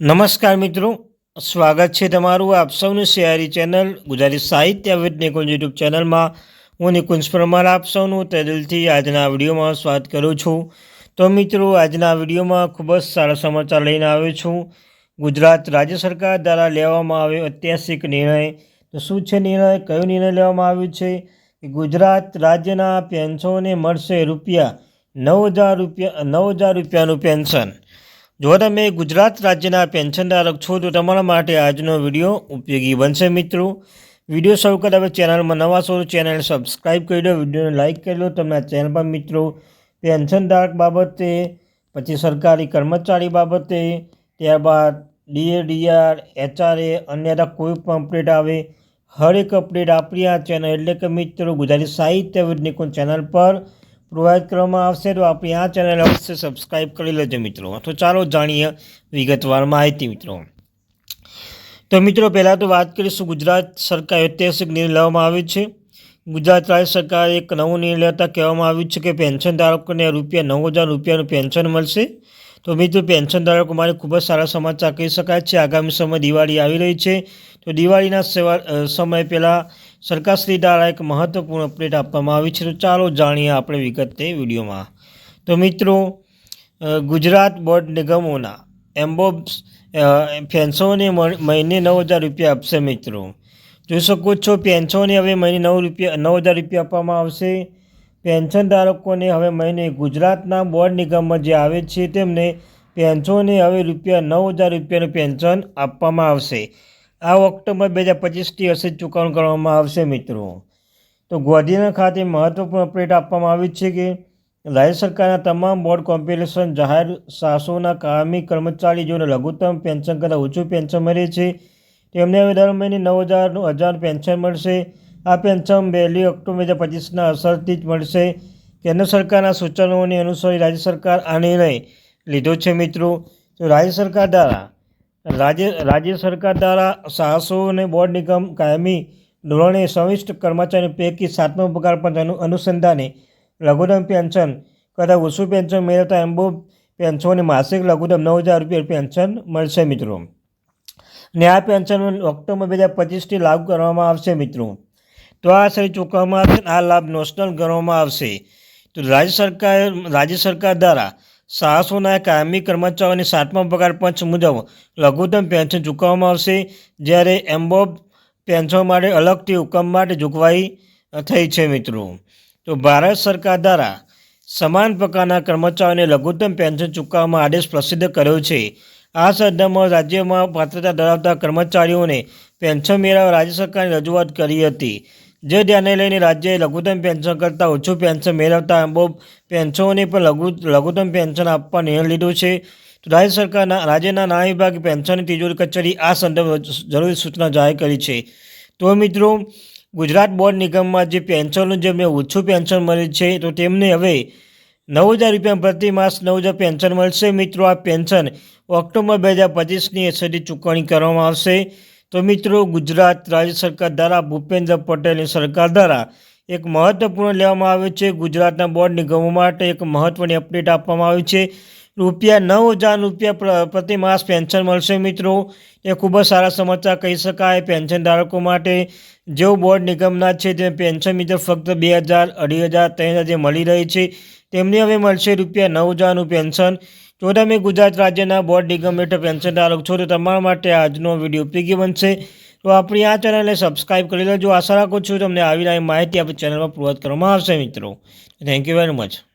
નમસ્કાર મિત્રો, સ્વાગત છે તમારું આપ સૌનું સિયારી ચેનલ ગુજરાતી સાહિત્ય વિદ નિકુંજ યુટ્યુબ ચેનલમાં. હું નિકુંજ પરમાર આપ સૌનું તે આજના વિડીયોમાં સ્વાગત કરું છું. તો મિત્રો, આજના વિડીયોમાં ખૂબ જ સારા સમાચાર લઈને આવ્યો છું. ગુજરાત રાજ્ય સરકાર દ્વારા લેવામાં આવ્યો ઐતિહાસિક નિર્ણય. તો શું છે નિર્ણય? કયો નિર્ણય લેવામાં આવ્યો છે? કે ગુજરાત રાજ્યના પેન્શનોને મળશે રૂપિયા નવ હજાર રૂપિયા, નવ હજાર રૂપિયાનું પેન્શન. જો તમે ગુજરાત રાજ્યના પેન્શનધારક છો, તો તમારા માટે આજનો વીડિયો ઉપયોગી બનશે મિત્રો. વીડિયો શરૂ કરતા હવે ચેનલમાં નવા છો ચેનલ સબસ્ક્રાઈબ કરી દો, વિડીયોને લાઇક કરી લો તમને ચેનલ પર મિત્રો પેન્શનધારક બાબતે, પછી સરકારી કર્મચારી બાબતે, ત્યારબાદ ડીએ ડીઆર એચઆરએ અન્ય કોઈ પણ અપડેટ આવે, હરેક અપડેટ આપણી આ ચેનલ, એટલે કે મિત્રો ગુજરાતી સાહિત્ય નિકુંજ ચેનલ પર પ્રોવાઈડ કરવામાં આવશે તો આપણી આ ચેનલ અવશ્ય સબસ્ક્રાઈબ કરી લેજો મિત્રો. તો ચાલો જાણીએ વિગતવાર માહિતી મિત્રો. તો મિત્રો, પહેલાં તો વાત કરીશું ગુજરાત સરકાર ઐતિહાસિક નિર્ણય લેવામાં આવ્યો છે. ગુજરાત રાજ્ય સરકારે એક નવો નિર્ણય લેતા કહેવામાં આવ્યું છે કે પેન્શન ધારકોને રૂપિયા નવ હજાર રૂપિયાનું પેન્શન મળશે. તો મિત્રો પેન્શન ધારકો માટે ખૂબ જ સારા સમાચાર કહી શકાય છે. આગામી સમય દિવાળી આવી રહી છે. તો દિવાળીના સેવા સમય પહેલાં સરકારશ્રી દ્વારા એક મહત્ત્વપૂર્ણ અપડેટ આપવામાં આવી છે. તો ચાલો જાણીએ આપણે વિગતે વિડીયોમાં. તો મિત્રો ગુજરાત બોર્ડ નિગમોના એમ્બોબ્સ પેન્શનોને મહિને નવ હજાર રૂપિયા આપશે મિત્રો. જોઈ શકો છો, પેન્શનોને હવે મહિને નવ રૂપિયા, નવ હજાર રૂપિયા આપવામાં આવશે. પેન્શન ધારકોને હવે મહિને ગુજરાતના બોર્ડ નિગમમાં જે આવે છે તેમને પેન્શનને હવે રૂપિયા નવ હજાર રૂપિયાનું પેન્શન આપવામાં આવશે. આ ઓક્ટોબર બે હજાર પચીસથી હશે ચૂકવણ કરવામાં આવશે મિત્રો. તો ગોધીના ખાતે મહત્વપૂર્ણ અપડેટ આપવામાં આવી છે કે રાજ્ય સરકારના તમામ બોર્ડ કોમ્પિટિશન જાહેર સાસોના કામી કર્મચારી જેઓને લઘુત્તમ પેન્શન કરતાં ઓછું પેન્શન મળે છે. તેમને હવે દર મહિને નવ હજારનું હજાર પેન્શન મળશે. આ પેન્શન વહેલી ઓક્ટોબર બે હજાર પચીસના અસરથી જ મળશે કેન્દ્ર સરકારના સૂચનોને અનુસરી રાજ્ય સરકાર આ નિર્ણય લીધો છે, મિત્રો. તો રાજ્ય સરકાર દ્વારા, રાજ્ય રાજ્ય સરકાર દ્વારા સાહસો અને બોર્ડ નિગમ કાયમી ધોરણે સમિષ્ટ કર્મચારીઓ પૈકી સાતમો પગાર પણ અનુસંધાને લઘુત્તમ પેન્શન કરતાં ઓછું પેન્શન મેળવતા એમ્બો પેન્શનને માસિક લઘુત્તમ નવ હજાર રૂપિયા પેન્શન મળશે, મિત્રો. ને આ પેન્શન ઓક્ટોબર બે હજાર પચીસથી લાગુ કરવામાં આવશે, મિત્રો. તો આ આશરે ચૂકવવામાં આવશે આ લાભ નેશનલ ગણવામાં આવશે. તો રાજ્ય સરકાર રાજ્ય સરકાર દ્વારા સાહસોના કાયમી કર્મચારીઓની સાતમા પગાર પંચ મુજબ લઘુત્તમ પેન્શન ચૂકવવામાં આવશે. જ્યારે એમ્બોબ પેન્શન માટે અલગથી હુકમ માટે જોગવાઈ થઈ છે મિત્રો. તો ભારત સરકાર દ્વારા સમાન પ્રકારના કર્મચારીઓને લઘુત્તમ પેન્શન ચૂકવવામાં આદેશ પ્રસિદ્ધ કર્યો છે. આ સદ્દામાં રાજ્યમાં પાત્રતા ધરાવતા કર્મચારીઓને પેન્શન મેળવવા રાજ્ય સરકારે રજૂઆત કરી હતી. જે ધ્યાને લઈને રાજ્યએ લઘુત્તમ પેન્શન કરતાં ઓછું પેન્શન મેળવતા બહુ પેન્શનોને પણ લઘુ, લઘુત્તમ પેન્શન આપવા નિર્ણય લીધો છે. રાજ્ય સરકારના, રાજ્યના નાણાં વિભાગે પેન્શનની તિજોરી કચેરી આ સંદર્ભ જરૂરી સૂચના જાહેર કરી છે. તો મિત્રો, ગુજરાત બોર્ડ નિગમમાં જે પેન્શનનું જેમને ઓછું પેન્શન મળે છે, તો તેમને હવે નવ હજાર રૂપિયા પ્રતિ માસ નવ હજાર પેન્શન મળશે. મિત્રો, આ પેન્શન ઓક્ટોબર બે હજાર પચીસની સુધી ચૂકવણી કરવામાં આવશે. તો મિત્રો, ગુજરાત રાજ્ય સરકાર દ્વારા ભૂપેન્દ્ર પટેલની સરકાર દ્વારા એક મહત્ત્વપૂર્ણ લેવામાં આવ્યો છે. ગુજરાતના બોર્ડ નિગમો માટે એક મહત્ત્વની અપડેટ આપવામાં આવી છે. રૂપિયા નવ હજાર રૂપિયા પ્રતિ માસ પેન્શન મળશે મિત્રો. એ ખૂબ જ સારા સમાચાર કહી શકાય. પેન્શન ધારકો માટે જેઓ બોર્ડ નિગમના છે તે પેન્શન મિત્રો ફક્ત બે હજાર, અઢી હજાર, ત્રણ હજાર જે મળી રહી છે, તેમને હવે મળશે રૂપિયા નવ હજારનું પેન્શન. જો તમે ગુજરાત રાજ્યના બોર્ડ નિગમ હેઠળ પેન્શન ધારક છો તો તમારા માટે આજનો વીડિયો ઉપયોગી બનશે. તો આપણી આ ચેનલને સબસ્ક્રાઈબ કરી લેજો. આશા રાખું છું તમને આવી આવી માહિતી આપણી ચેનલમાં પૂરત કરવામાં આવશે મિત્રો. Thank you very much